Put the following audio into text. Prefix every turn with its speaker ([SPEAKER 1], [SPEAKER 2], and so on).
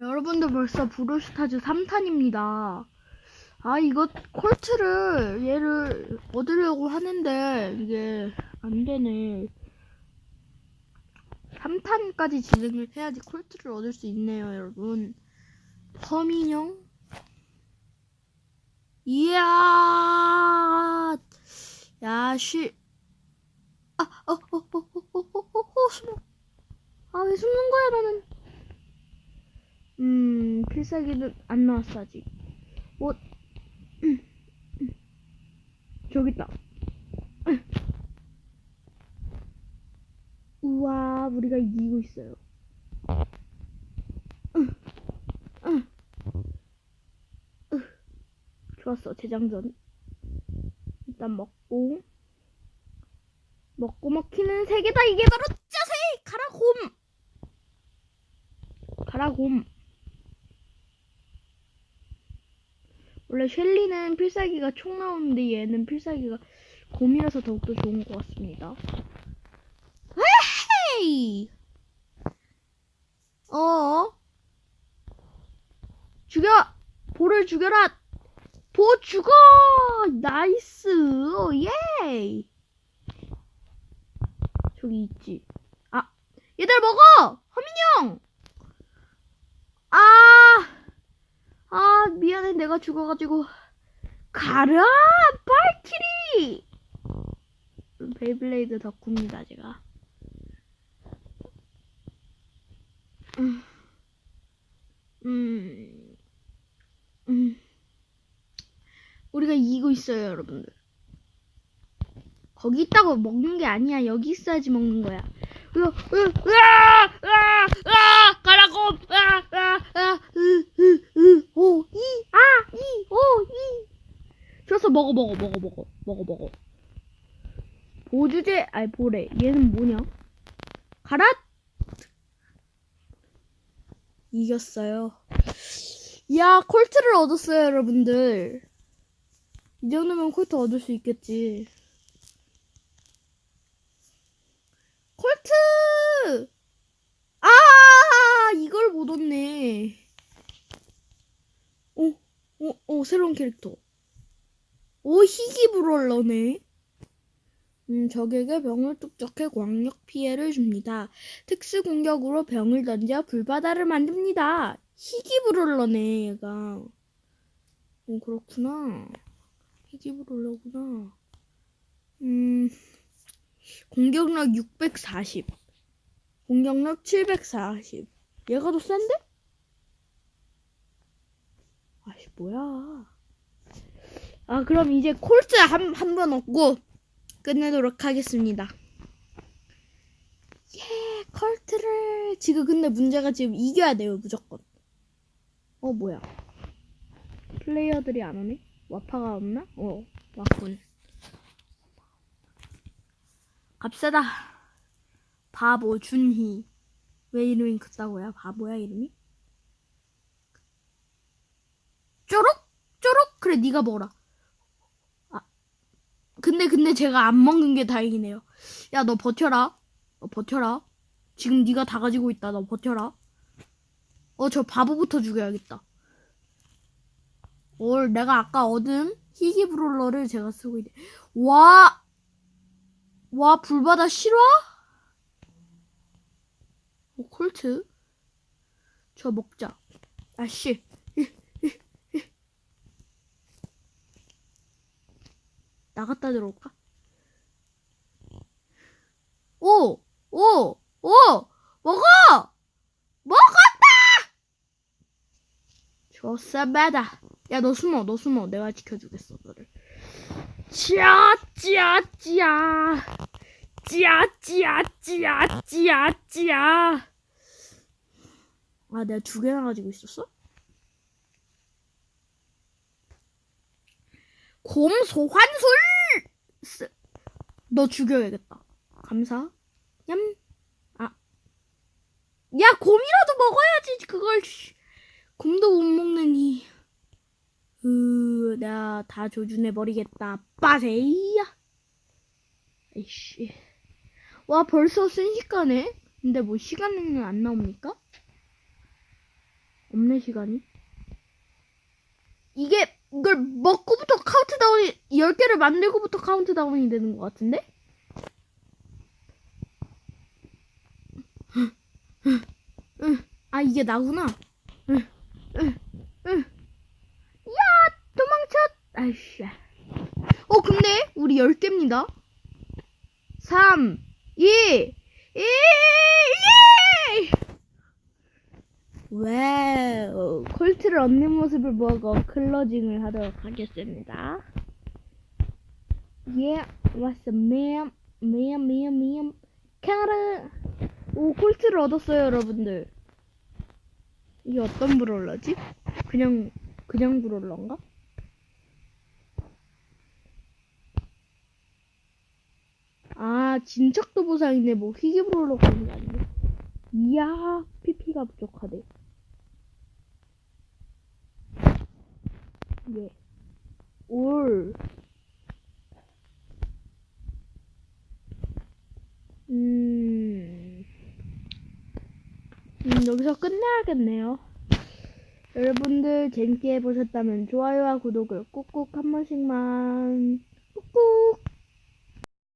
[SPEAKER 1] 여러분들 벌써 브루스타즈 3탄입니다. 아 이거 콜트를 얘를 얻으려고 하는데 이게 안되네 3탄까지 진행을 해야지 콜트를 얻을 수 있네요 여러분 서민형 이야 야, 쉬. 아어어어어어어 숨어 아왜 숨는 거야 나는 음, 필살기는 안 나왔어, 아직. 뭐. 저기 있다. 음. 우와, 우리가 이기고 있어요. 좋았어, 재장전. 일단 먹고. 먹고 먹히는 세 개다, 이게 바로 짜세! 가라, 곰! 가라, 곰. 원래 셸리는 필살기가 총 나오는데 얘는 필살기가 곰이라서 더욱더 좋은 것 같습니다. 헤이! 어? 죽여! 볼을 죽여라! 보 죽어! 나이스! 오, 예이! 저기 있지. 아, 얘들 먹어! 허민영! 아! 아, 미안해. 내가 죽어가지고. 가라! 발키리! 베이블레이드 덕후입니다, 제가. 음, 음, 음. 우리가 이기고 있어요, 여러분들. 거기 있다고 먹는 게 아니야. 여기 있어야지 먹는 거야. 으아, 으아, 으아, 으아, 가라고, 으아, 으아, 으아, 으, 으, 으, 오, 이, 아, 이, 오, 이. 좋았어, 먹어, 먹어, 먹어, 먹어, 먹어. 보주제, 아니, 보래. 얘는 뭐냐? 가라! 이겼어요. 야, 콜트를 얻었어요, 여러분들. 이 정도면 콜트 얻을 수 있겠지. 콜트! 아, 이걸 못 얻네. 어, 어, 어, 새로운 캐릭터. 오, 희귀 브롤러네. 음, 적에게 병을 뚝적해 광역 피해를 줍니다. 특수 공격으로 병을 던져 불바다를 만듭니다. 희귀 브롤러네, 얘가. 어, 그렇구나. 희귀 브롤러구나. 음, 공격력 640. 공격력 740. 얘가 더 센데? 아씨, 뭐야. 아, 그럼 이제 콜트 한, 한 번 얻고 끝내도록 하겠습니다. 예, 콜트를. 지금 근데 문제가 지금 이겨야 돼요, 무조건. 어, 뭐야. 플레이어들이 안 오네? 와파가 없나? 어, 왔군. 갑시다. 바보 준희. 왜 이름이 그따고야? 바보야 이름이? 쪼록? 쪼록? 그래 네가 먹어라. 아. 근데 근데 제가 안 먹는 게 다행이네요. 야 너 버텨라. 너 버텨라. 지금 네가 다 가지고 있다. 너 버텨라. 어 저 바보부터 죽여야겠다. 올 내가 아까 얻은 희귀 브롤러를 제가 쓰고 있네. 와. 와, 불바다 실화? 오, 콜트? 저 먹자. 아씨. 나갔다 들어올까? 오! 오! 오! 먹어! 먹었다! 좋습니다. 야, 너 숨어, 너 숨어. 내가 지켜주겠어, 너를. 찌아찌아찌아 찌아찌아찌아찌아찌아 아 내가 두 개나 가지고 있었어? 곰 소환술 쓰- 너 죽여야겠다 감사 냠 아. 야 곰이라도 먹어야지 그걸 씨. 곰도 못 먹느니 으, 내가 다 조준해버리겠다. 빠세이야. 에이씨. 와, 벌써 순식간에? 근데 뭐 시간은 안 나옵니까? 없네 시간이. 이게 이걸 먹고부터 카운트다운이 10개를 만들고부터 카운트다운이 되는 것 같은데? 아 이게 나구나. 야 도망쳐. 아이씨. 어 근데 우리 10개입니다. 3 2 1 예! 와우 콜트를 얻는 모습을 보고 클로징을 하도록 하겠습니다. 예, 왔어, 맴, 맴, 맴, 맴, 카르. 오, 콜트를 얻었어요, 여러분들. 이게 어떤 브롤러지? 그냥, 그냥 브롤러인가? 아, 진척도 보상이네. 뭐, 희귀 브롤러 그런 게 아니네. 이야, PP가 부족하대. 예. 올. 음. 음, 여기서 끝내야겠네요. 여러분들 재밌게 보셨다면 좋아요와 구독을 꾹꾹 한 번씩만 꾹꾹